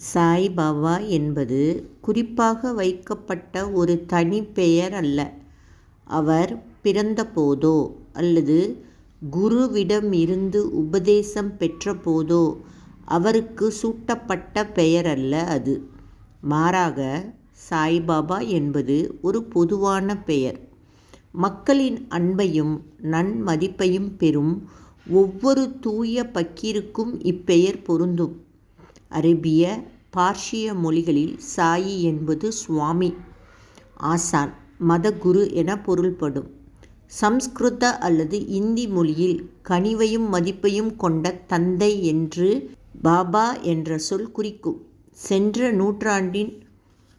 சாய்பாபா என்பது குறிப்பாக வைக்கப்பட்ட ஒரு தனிப்பெயர் அல்ல. அவர் பிறந்தபோதோ அல்லது குருவிடமிருந்து உபதேசம் பெற்றபோதோ அவருக்கு சூட்டப்பட்ட பெயர் அல்ல அது. மாறாக சாய்பாபா என்பது ஒரு பொதுவான பெயர். மக்களின் அன்பையும் நன்மதிப்பையும் பெறும் ஒவ்வொரு தூய பக்கீருக்கும் இப்பெயர் பொருந்தும். அரேபிய பார்ஷிய மொழிகளில் சாயி என்பது சுவாமி ஆசான் மதகுரு என பொருள்படும். சம்ஸ்கிருத அல்லது இந்தி மொழியில் கனிவையும் மதிப்பையும் கொண்ட தந்தை என்று பாபா என்ற சொல் குறிக்கும். சென்ற நூற்றாண்டின்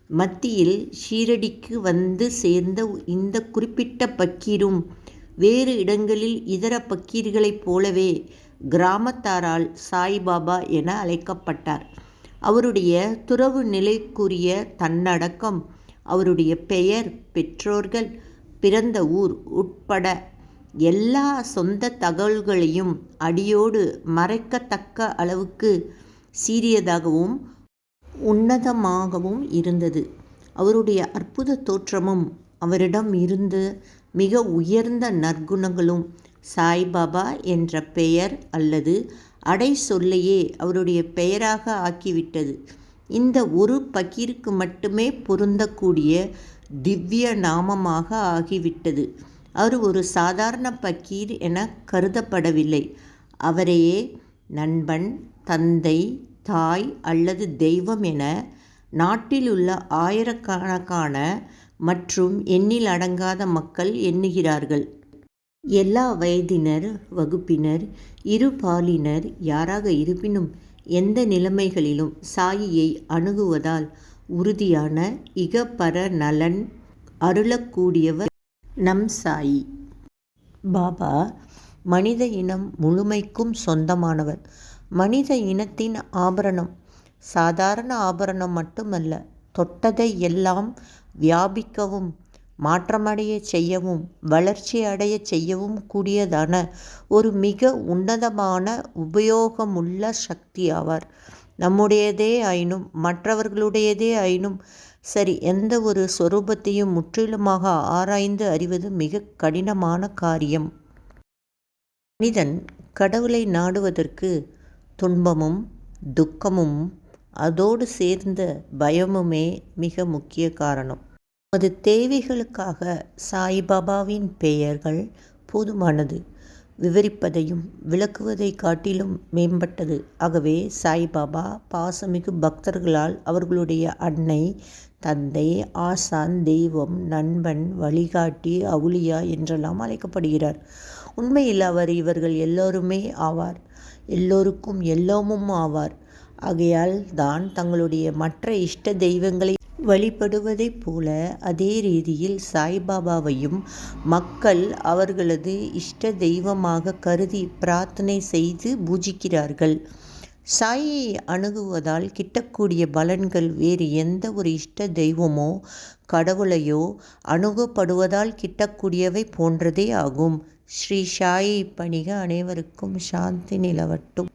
மத்தியில் ஷீரடிக்கு வந்து சேர்ந்த இந்த குறிப்பிட்ட பக்கீரும் வேறு இடங்களில் இதர பக்கீர்களைப் போலவே கிராமத்தாரால் சாய்பாபா என அழைக்கப்பட்டார். அவருடைய துறவு நிலைக்குரிய தன்னடக்கம் அவருடைய பெயர் பெற்றோர்கள் பிறந்த ஊர் உட்பட எல்லா சொந்த தகவல்களையும் அடியோடு மறைக்கத்தக்க அளவுக்கு சீரியதாகவும் உன்னதமாகவும் இருந்தது. அவருடைய அற்புத தோற்றமும் அவரிடம் இருந்த மிக உயர்ந்த நற்குணங்களும் சாய்பாபா என்ற பெயர் அல்லது அடை சொல்லையே அவருடைய பெயராக ஆக்கிவிட்டது. இந்த ஒரு பகீருக்கு மட்டுமே பொருந்தக்கூடிய திவ்ய நாமமாக ஆகிவிட்டது. அவர் ஒரு சாதாரண பக்கீர் என கருதப்படவில்லை. அவரையே நண்பன் தந்தை தாய் அல்லது தெய்வம் என நாட்டில் உள்ள ஆயிரக்கணக்கான மற்றும் எண்ணில் அடங்காத மக்கள் எண்ணுகிறார்கள். எல்லா வயதினர் வகுப்பினர் இருபாலினர் யாராக இருப்பினும் எந்த நிலைமைகளிலும் சாயியை அணுகுவதால் உறுதியான இகபர நலன் அருளக்கூடியவர் நம் சாயி. பாபா மனித இனம் முழுமைக்கும் சொந்தமானவர். மனித இனத்தின் ஆபரணம். சாதாரண ஆபரணம் மட்டுமல்ல தொட்டதை எல்லாம் வியாபிக்கவும் மாற்றமடைய செய்யவும் வளர்ச்சி அடையச் செய்யவும் கூடியதான ஒரு மிக உன்னதமான உபயோகமுள்ள சக்தி ஆவார். நம்முடையதே ஆயினும் மற்றவர்களுடையதே ஆயினும் சரி எந்த ஒரு சொரூபத்தையும் முற்றிலுமாக ஆராய்ந்து அறிவது மிக கடினமான காரியம். மனிதன் கடவுளை நாடுவதற்கு துன்பமும் துக்கமும் அதோடு சேர்ந்த பயமுமே மிக முக்கிய காரணம். நமது தேவைகளுக்காக சாய்பாபாவின் பெயர்கள் போதுமானது. விவரிப்பதையும் விளக்குவதை காட்டிலும் மேம்பட்டது. ஆகவே சாய்பாபா பாசமிகு பக்தர்களால் அவர்களுடைய அன்னை தந்தை ஆசான் தெய்வம் நண்பன் வழிகாட்டி அவுளியா என்றெல்லாம் அழைக்கப்படுகிறார். உண்மையில் அவர் இவர்கள் எல்லோருமே ஆவார். எல்லோருக்கும் எல்லாமும் ஆவார். ஆகையால் தான் தங்களுடைய மற்ற இஷ்ட தெய்வங்களை வழிபடுவதைப் போல அதே ரீதியில் சாய்பாபாவையும் மக்கள் அவர்களது இஷ்ட தெய்வமாக கருதி பிரார்த்தனை செய்து பூஜிக்கிறார்கள். சாயை அணுகுவதால் கிட்டக்கூடிய பலன்கள் வேறு எந்த ஒரு இஷ்ட தெய்வமோ கடவுளையோ அணுகப்படுவதால் கிட்டக்கூடியவை போன்றதே ஆகும். ஸ்ரீ சாயி பணிக அனைவருக்கும் சாந்தி நிலவட்டும்.